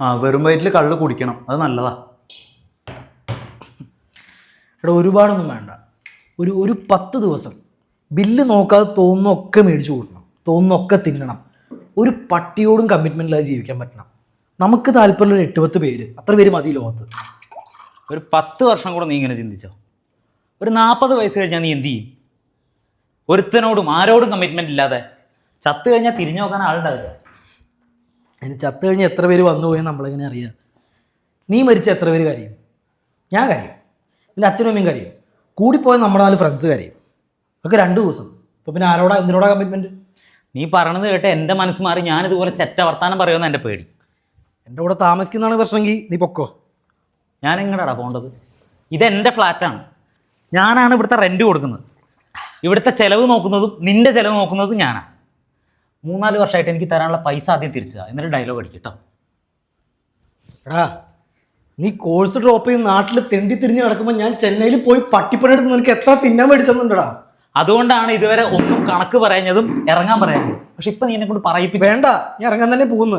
ആ വെറും വയറ്റിൽ കള്ള് കുടിക്കണം. അത് നല്ലതാ. എടാ ഒരുപാടൊന്നും വേണ്ട. ഒരു ഒരു പത്ത് ദിവസം ബില്ല് നോക്കാതെ തോന്നുന്നൊക്കെ മേടിച്ചു കൂട്ടണം. തോന്നുന്നൊക്കെ തിന്നണം. ഒരു പട്ടിയോടും കമ്മിറ്റ്മെന്റ് ഇല്ലാതെ ജീവിക്കാൻ പറ്റണം. നമുക്ക് താല്പര്യമുള്ള ഒരു എട്ട് പത്ത് പേര്. അത്ര പേര് മതി ലോകത്ത്. ഒരു പത്ത് വർഷം കൂടെ നീ ഇങ്ങനെ ചിന്തിച്ചോ? ഒരു നാൽപ്പത് വയസ്സ് കഴിഞ്ഞാൽ നീ എന്ത് ചെയ്യും? ഒരുത്തനോടും ആരോടും കമ്മിറ്റ്മെന്റ് ഇല്ലാതെ ചത്തു കഴിഞ്ഞാൽ തിരിഞ്ഞു നോക്കാൻ ആളുണ്ടാവില്ല. അതിന് ചത്തു കഴിഞ്ഞ് എത്ര പേര് വന്നു പോയി നമ്മളെങ്ങനെ അറിയാം? നീ മരിച്ച എത്ര പേര് കരയും? ഞാൻ കരയും. എന്റെ അച്ഛനും അമ്മയും കരയും. കൂടിപ്പോയ നമ്മുടെ നാല് ഫ്രണ്ട്സ് കരയും. അതൊക്കെ രണ്ട് ദിവസം. അപ്പോൾ പിന്നെ ആരോടാ എന്തിനോടാ കമ്മിറ്റ്മെന്റ് നീ പറയണത് കേട്ട് എന്റെ മനസ്സ് മാറി. ഞാനിതുപോലെ ചെറ്റ വർത്താനം പറയുമെന്ന് എന്റെ പേടി. എന്റെ കൂടെ താമസിക്കുന്നതാണ് പ്രശ്നമെങ്കിൽ നീ പൊക്കോ. ഞാൻ എങ്ങനെയാടാ പോകേണ്ടത് ഇതെന്റെ ഫ്ലാറ്റാണ് ഞാനാണ് ഇവിടുത്തെ റെന്റ് കൊടുക്കുന്നത്. ഇവിടുത്തെ ചിലവ് നോക്കുന്നതും നിന്റെ ചിലവ് നോക്കുന്നതും ഞാനാണ് മൂന്നാൽ വർഷമായിട്ട് എനിക്ക് തരാനുള്ള പൈസ ആദ്യം തിരിച്ചതാ. എന്നിട്ട് ഡയലോഗ് അടിക്കട്ടോ എടാ നീ കോഴ്സ് ഡ്രോപ്പ് ചെയ്ത് നാട്ടിൽ തെണ്ടി തിരിഞ്ഞ് കിടക്കുമ്പോൾ ഞാൻ ചെന്നൈയിൽ പോയി പട്ടിപ്പണിയെടുത്ത് നിനക്ക് എത്ര തിന്നാൻ മേടിച്ചെന്നുണ്ടടാ അതുകൊണ്ടാണ് ഇതുവരെ ഒന്നും കണക്ക് പറയുന്നതും ഇറങ്ങാൻ പറയുന്നത് പക്ഷെ ഇപ്പൊ നീ എന്നെ കൊണ്ട് പറയിപ്പിച്ചു വേണ്ട ഞാൻ ഇറങ്ങാൻ തന്നെ പോകുന്നു.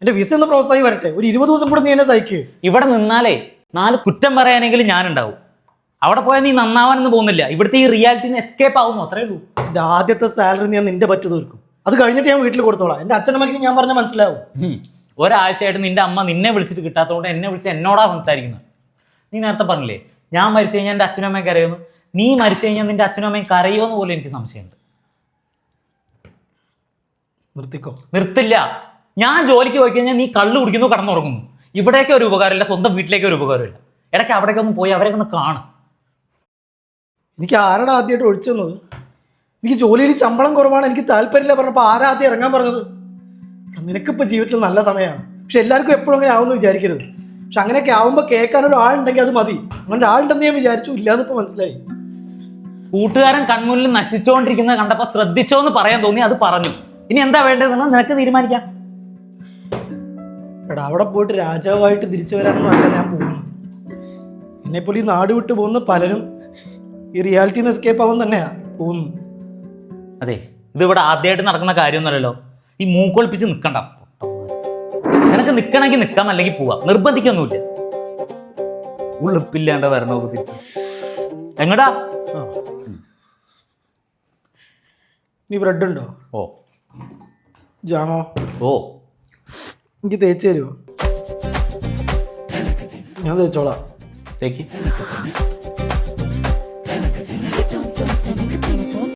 എന്റെ വിസ ഒന്ന് പ്രോസസ്സായി വരട്ടെ. ഒരു ഇരുപത് ദിവസം കൂടെ നീ എന്നെ സഹിക്ക്. ഇവിടെ നിന്നാലേ നാല് കുറ്റം പറയാനെങ്കിലും ഞാനുണ്ടാവും. അവിടെ പോയാൽ നീ നന്നാവാനൊന്നും പോകുന്നില്ല. ഇവിടുത്തെ ഈ റിയാലിറ്റിന്ന് എസ്കേപ്പ് ആവുന്നു. അത്രേ ഉള്ളൂ. എന്റെ ആദ്യത്തെ സാലറി ഞാൻ നിന്റെ പറ്റു തീർക്കും. അത് കഴിഞ്ഞിട്ട് ഞാൻ വീട്ടിൽ കൊടുത്തോളാം. എന്റെ അച്ഛനമ്മയ്ക്ക് ഞാൻ പറഞ്ഞ മനസ്സിലാവും. ഒരാഴ്ചയായിട്ട് നിന്റെ അമ്മ നിന്നെ വിളിച്ചിട്ട് കിട്ടാത്തതുകൊണ്ട് എന്നെ വിളിച്ച് എന്നോടാ സംസാരിക്കുന്നത്. നീ നേരത്തെ പറഞ്ഞില്ലേ ഞാൻ മരിച്ചു കഴിഞ്ഞാൽ എന്റെ അച്ഛനും അമ്മയും കരയുന്നു. നീ മരിച്ചു കഴിഞ്ഞാൽ നിന്റെ അച്ഛനും അമ്മയും കരയോന്ന് പോലും എനിക്ക് സംശയമുണ്ട്. നിർത്തിക്കോ. നിർത്തില്ല. ഞാൻ ജോലിക്ക് പോയി കഴിഞ്ഞാൽ നീ കള്ളു കുടിക്കുന്നു കടന്നുറങ്ങുന്നു. ഇവിടേക്ക് ഒരു ഉപകാരമില്ല സ്വന്തം വീട്ടിലേക്ക് ഒരു ഉപകാരമില്ല. ഇടയ്ക്ക് അവിടേക്ക് ഒന്ന് പോയി അവരെയൊക്കെ ഒന്ന് കാണും. എനിക്ക് ആരുടെ ആദ്യമായിട്ട് ഒഴിച്ചു തന്നത്? എനിക്ക് ജോലിയിൽ ശമ്പളം കുറവാണ് എനിക്ക് താല്പര്യമില്ല പറഞ്ഞപ്പോൾ ആരാ ആദ്യം ഇറങ്ങാൻ പറഞ്ഞത്? നിനക്കിപ്പോൾ ജീവിതത്തിൽ നല്ല സമയമാണ്. പക്ഷെ എല്ലാവർക്കും എപ്പോഴും അങ്ങനെ ആവുമെന്ന് വിചാരിക്കരുത്. പക്ഷെ അങ്ങനെയൊക്കെ ആവുമ്പോൾ കേൾക്കാൻ ഒരാളുണ്ടെങ്കിൽ അത് മതി. അങ്ങനെ ആളുണ്ടെന്ന് ഞാൻ വിചാരിച്ചു ഇല്ലാന്ന് ഇപ്പോൾ മനസ്സിലായി. കൂട്ടുകാരൻ കൺമുന്നിൽ നശിച്ചുകൊണ്ടിരിക്കുന്നത് കണ്ടപ്പോൾ ശ്രദ്ധിച്ചോ എന്ന് പറയാൻ തോന്നി അത് പറഞ്ഞു. ഇനി എന്താ വേണ്ടതെന്ന് നിനക്ക് തീരുമാനിക്കാം. എടാ അവിടെ പോയിട്ട് രാജാവായിട്ട് തിരിച്ചു വരാനൊന്നും അല്ല ഞാൻ പോകുന്നു എന്നെപ്പോലെ ഈ നാട് വിട്ടു പോകുന്ന പലരും ഈ റിയാലിറ്റിന്ന് എസ്കേപ്പ് ആവാൻ തന്നെയാ പോകുന്നു അതെ ഇതിവിടെ ആദ്യമായിട്ട് നടക്കുന്ന കാര്യമൊന്നുമല്ലല്ലോ. ഈ മൂക്കൊളിപ്പിച്ച് നിൽക്കണ്ട നിനക്ക് നിൽക്കണമെങ്കിൽ നിൽക്കാം അല്ലെങ്കിൽ പോവാം. നിർബന്ധിക്കൊന്നുമില്ല. ഉള്ളിപ്പില്ലാണ്ട് വരണോ തിരിച്ച്. എങ്ങടാ? നീ ബ്രെഡ് ഉണ്ടോ ഓ. ജാമോ? ഓ. എനിക്ക് തേച്ച് തരുമോ? ഞാൻ തേച്ചോളാം. ചേക്ക്